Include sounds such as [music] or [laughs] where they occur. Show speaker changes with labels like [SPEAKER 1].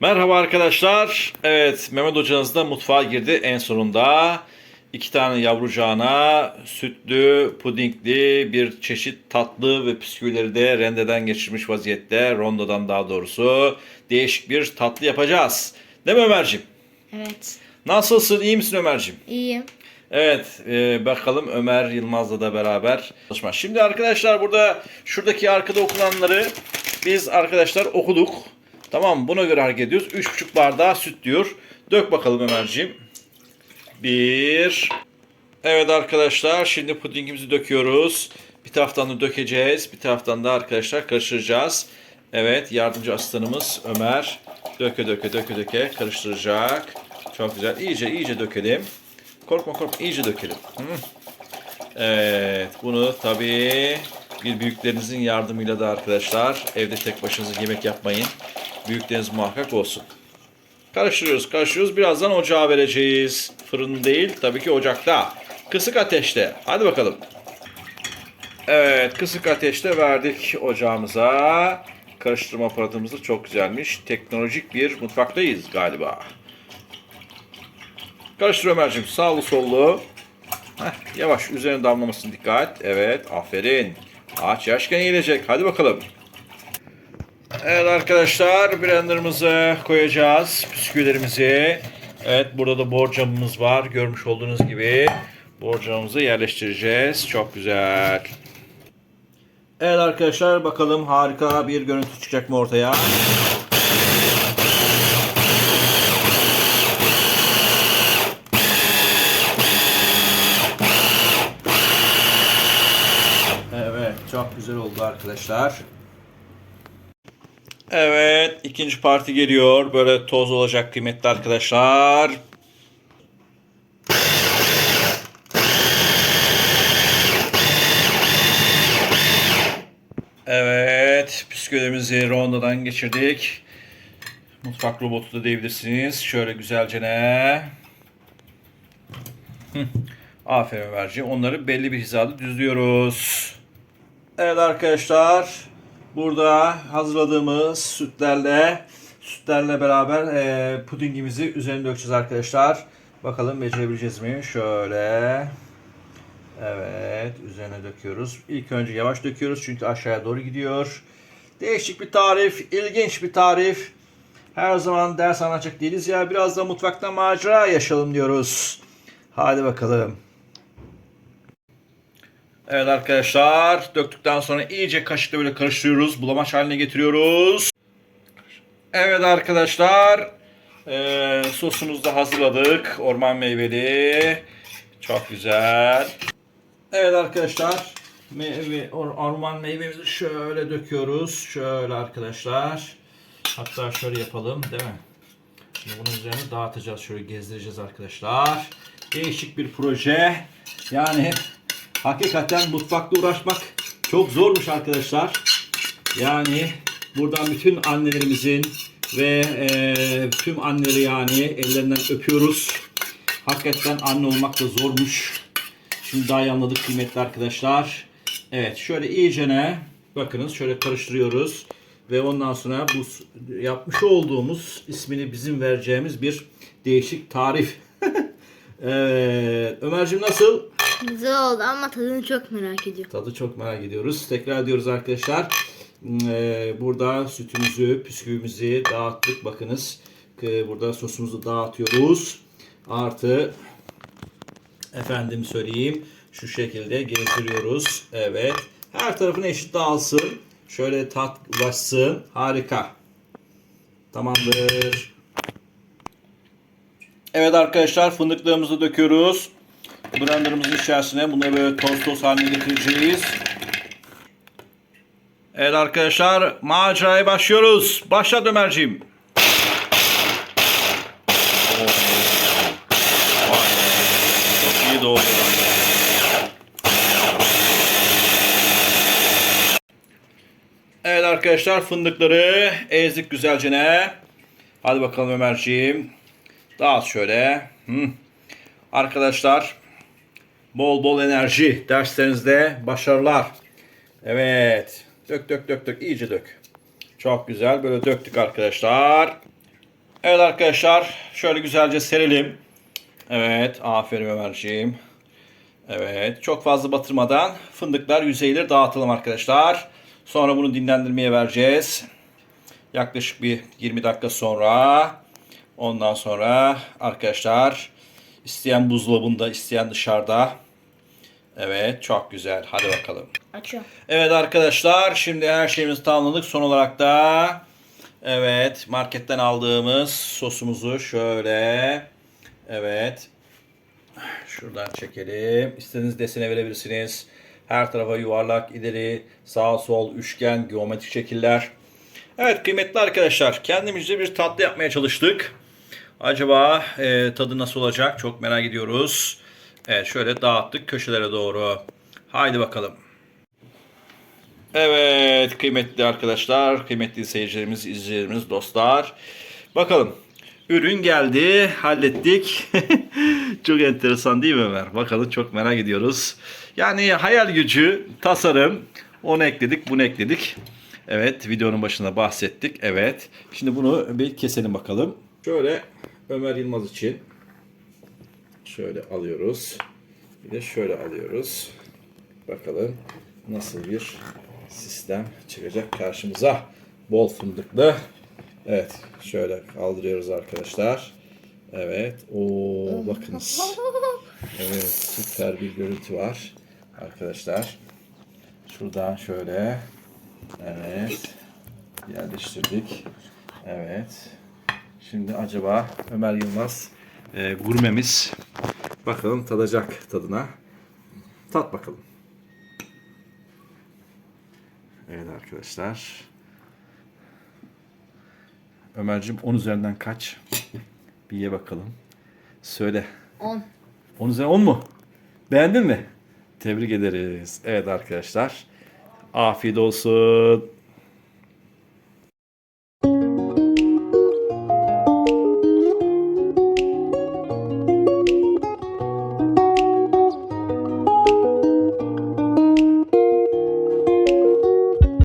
[SPEAKER 1] Merhaba arkadaşlar. Evet Mehmet hocanız da mutfağa girdi en sonunda. İki tane yavrucağına sütlü, pudingli bir çeşit tatlı ve bisküvileri de rendeden geçirmiş vaziyette. Rondodan daha doğrusu değişik bir tatlı yapacağız. Değil mi Ömerciğim?
[SPEAKER 2] Evet.
[SPEAKER 1] Nasılsın? İyi misin Ömerciğim?
[SPEAKER 2] İyiyim.
[SPEAKER 1] Evet, e, bakalım Ömer Yılmaz'la da beraber çalışma. Şimdi arkadaşlar burada şuradaki arkada okunanları biz arkadaşlar okuduk. Tamam? Buna göre hareket ediyoruz. 3,5 bardağı süt diyor. Dök bakalım Ömerciğim. Bir. Evet arkadaşlar şimdi pudingimizi döküyoruz. Bir taraftan da dökeceğiz. Bir taraftan da arkadaşlar karıştıracağız. Evet yardımcı asistanımız Ömer. Döke döke döke döke karıştıracak. Çok güzel. İyice iyice dökelim. Korkma korkma iyice dökelim. Evet bunu tabii bir büyüklerinizin yardımıyla da arkadaşlar evde tek başınıza yemek yapmayın. Büyükleriniz muhakkak olsun. Karıştırıyoruz karıştırıyoruz. Birazdan ocağa vereceğiz. Fırın değil tabii ki ocakta. Kısık ateşte. Hadi bakalım. Evet kısık ateşte verdik ocağımıza. Karıştırma aparatımız da çok güzelmiş. Teknolojik bir mutfaktayız galiba. Karıştır Ömerciğim. Sağlı sollu. Heh, yavaş üzerine damlamasın dikkat. Evet aferin. Ağaç yaşken eğilecek. Hadi bakalım. Evet arkadaşlar blenderımızı koyacağız. Bisküvilerimizi. Evet burada da borcamımız var. Görmüş olduğunuz gibi. Borcamımızı yerleştireceğiz. Çok güzel. Evet arkadaşlar bakalım harika bir görüntü çıkacak mı ortaya? Evet, çok güzel oldu arkadaşlar. Evet, ikinci parti geliyor. Böyle toz olacak kıymetli arkadaşlar. Evet, bisküvilerimizi rondodan geçirdik. Mutfak robotu da diyebilirsiniz. Şöyle güzelce ne? Aferin Ömerciğim. Onları belli bir hizada düzlüyoruz. Evet arkadaşlar. Burada hazırladığımız sütlerle sütlerle beraber e, pudingimizi üzerine dökeceğiz arkadaşlar. Bakalım becerebileceğiz mi? Şöyle. Evet. Üzerine döküyoruz. İlk önce yavaş döküyoruz çünkü aşağıya doğru gidiyor. Değişik bir tarif. ilginç bir tarif. Her zaman ders anlatacak değiliz ya. Biraz da mutfakta macera yaşayalım diyoruz. Hadi bakalım. Evet arkadaşlar döktükten sonra iyice kaşıkla böyle karıştırıyoruz. Bulamaç haline getiriyoruz. Evet arkadaşlar eee sosumuzu da hazırladık. Orman meyveli. Çok güzel. Evet arkadaşlar meyve, or- orman meyvemizi şöyle döküyoruz. Şöyle arkadaşlar. Hatta şöyle yapalım değil mi? Şimdi bunun üzerine dağıtacağız. Şöyle gezdireceğiz arkadaşlar. Değişik bir proje. Yani hakikaten mutfakla uğraşmak çok zormuş arkadaşlar. Yani buradan bütün annelerimizin ve e, tüm anneleri yani ellerinden öpüyoruz. Hakikaten anne olmak da zormuş. Şimdi daha iyi anladık kıymetli arkadaşlar. Evet şöyle iyicene bakınız şöyle karıştırıyoruz. Ve ondan sonra bu yapmış olduğumuz ismini bizim vereceğimiz bir değişik tarif. [laughs] evet. Ömerciğim nasıl?
[SPEAKER 2] Güzel oldu ama tadını çok merak ediyorum.
[SPEAKER 1] Tadı çok merak ediyoruz. Tekrar diyoruz arkadaşlar. Ee, burada sütümüzü, püsküvimizi dağıttık. Bakınız. Ee, Burada sosumuzu dağıtıyoruz. Artı efendim söyleyeyim. Şu şekilde gezdiriyoruz. Evet. Her tarafına eşit dağılsın. Şöyle tat ulaşsın. Harika. Tamamdır. Evet arkadaşlar fındıklarımızı döküyoruz. Blenderımızın içerisine bunları böyle toz toz haline getireceğiz. Evet arkadaşlar maceraya başlıyoruz. Başla Ömerciğim. Çok iyi doğru. Evet arkadaşlar fındıkları ezdik güzelce ne. Hadi bakalım Ömerciğim. Dağıt şöyle. Hı. Arkadaşlar bol bol enerji derslerinizde başarılar. Evet. Dök dök dök dök iyice dök. Çok güzel böyle döktük arkadaşlar. Evet arkadaşlar şöyle güzelce serelim. Evet aferin Ömerciğim. Evet çok fazla batırmadan fındıklar yüzeyleri dağıtalım arkadaşlar. Sonra bunu dinlendirmeye vereceğiz. Yaklaşık bir 20 dakika sonra. Ondan sonra arkadaşlar isteyen buzdolabında isteyen dışarıda. Evet çok güzel hadi bakalım.
[SPEAKER 2] Açıyorum.
[SPEAKER 1] Evet arkadaşlar şimdi her şeyimizi tamamladık. Son olarak da evet marketten aldığımız sosumuzu şöyle evet şuradan çekelim. İstediğiniz desene verebilirsiniz. Her tarafa yuvarlak, ileri, sağ, sol, üçgen, geometrik şekiller. Evet kıymetli arkadaşlar kendimizce bir tatlı yapmaya çalıştık. Acaba e, tadı nasıl olacak çok merak ediyoruz. Evet şöyle dağıttık köşelere doğru. Haydi bakalım. Evet kıymetli arkadaşlar, kıymetli seyircilerimiz, izleyicilerimiz, dostlar. Bakalım. Ürün geldi, hallettik. [laughs] çok enteresan değil mi Ömer? Bakalım çok merak ediyoruz. Yani hayal gücü, tasarım, onu ekledik, bunu ekledik. Evet, videonun başında bahsettik. Evet. Şimdi bunu bir keselim bakalım. Şöyle Ömer Yılmaz için şöyle alıyoruz. Bir de şöyle alıyoruz. Bakalım nasıl bir sistem çıkacak karşımıza. Bol fındıklı. Evet. Şöyle kaldırıyoruz arkadaşlar. Evet. Oo bakınız. [laughs] Evet. Süper bir görüntü var. Arkadaşlar. Şuradan şöyle. Evet. Yerleştirdik. Evet. Şimdi acaba Ömer Yılmaz e, gurmemiz bakalım tadacak tadına. Tat bakalım. Evet arkadaşlar. Ömer'cim 10 üzerinden kaç? Bir ye bakalım. Söyle.
[SPEAKER 2] 10.
[SPEAKER 1] 10 üzerinden 10 mu? Beğendin mi? Tebrik ederiz. Evet arkadaşlar. Afiyet olsun.